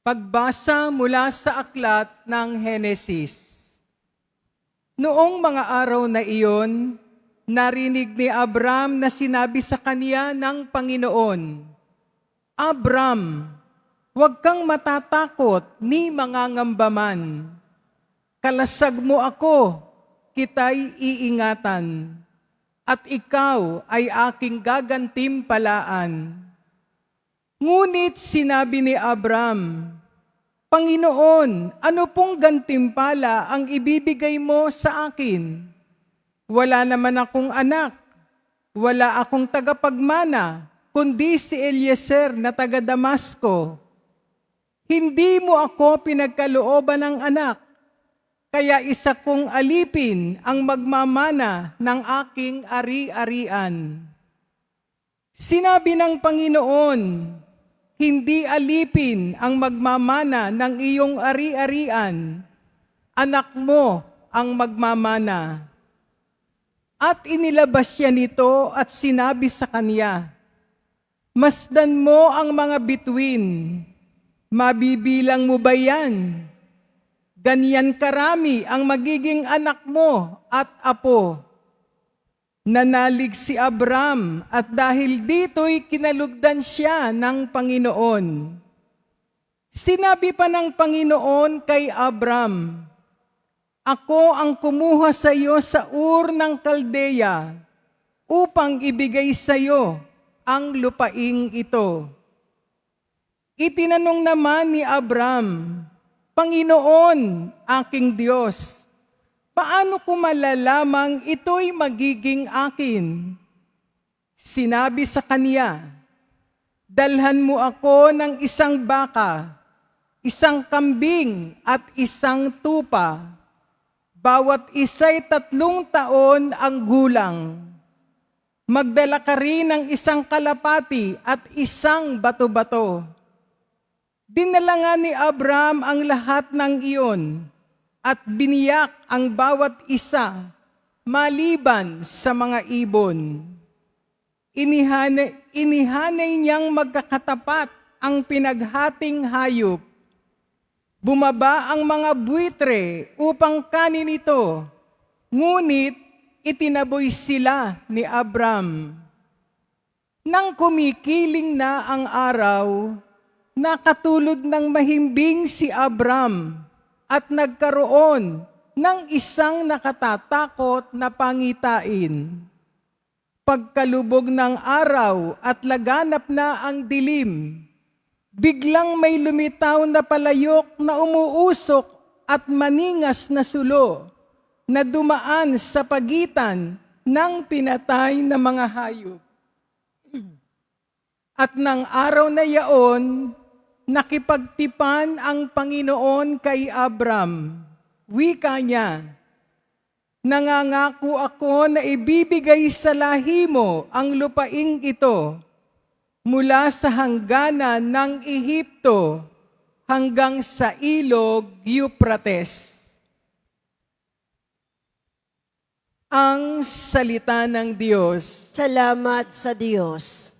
Pagbasa mula sa aklat ng Henesis. Noong mga araw na iyon, narinig ni Abram na sinabi sa kanya ng Panginoon, Abram, huwag kang matatakot ni mga ngambaman. Kalasag mo ako, kita'y iingatan, at ikaw ay aking gagantimpalaan. Ngunit sinabi ni Abram, Panginoon, ano pong gantimpala ang ibibigay mo sa akin? Wala naman akong anak, wala akong tagapagmana, kundi si Eliezer na taga Damasco. Hindi mo ako pinagkalooban ng anak, kaya isa kong alipin ang magmamana ng aking ari-arian. Sinabi ng Panginoon, hindi alipin ang magmamana ng iyong ari-arian, anak mo ang magmamana. At inilabas siya nito at sinabi sa kanya, Masdan mo ang mga bituin, mabibilang mo ba yan? Ganyan karami ang magiging anak mo at apo. Nanalig si Abram at dahil dito'y kinalugdan siya ng Panginoon. Sinabi pa ng Panginoon kay Abram, Ako ang kumuha sa iyo sa Ur ng Kaldeya upang ibigay sa iyo ang lupaing ito. Itinanong naman ni Abram, Panginoon, aking Diyos, paano ko malalamang ito'y magiging akin? Sinabi sa kaniya, Dalhan mo ako ng isang baka, isang kambing at isang tupa. Bawat isa'y tatlong taon ang gulang. Magdala ka rin ng isang kalapati at isang bato-bato. Dinala nga ni Abram ang lahat ng iyon at biniyak ang bawat isa maliban sa mga ibon. Inihanay, inihanay niyang magkakatapat ang pinaghating hayop. Bumaba ang mga buitre upang kanin ito, ngunit itinaboy sila ni Abram. Nang kumikiling na ang araw, nakatulog ng mahimbing si Abram at nagkaroon ng isang nakatatakot na pangitain. Pagkalubog ng araw at laganap na ang dilim, biglang may lumitaw na palayok na umuusok at maningas na sulo na dumaan sa pagitan ng pinatay na mga hayop. At ng araw na yaon, nakipagtipan ang Panginoon kay Abram. Wika niya, Nangangako ako na ibibigay sa lahi mo ang lupaing ito mula sa hangganan ng Ehipto hanggang sa ilog Euphrates. Ang salita ng Diyos. Salamat sa Diyos.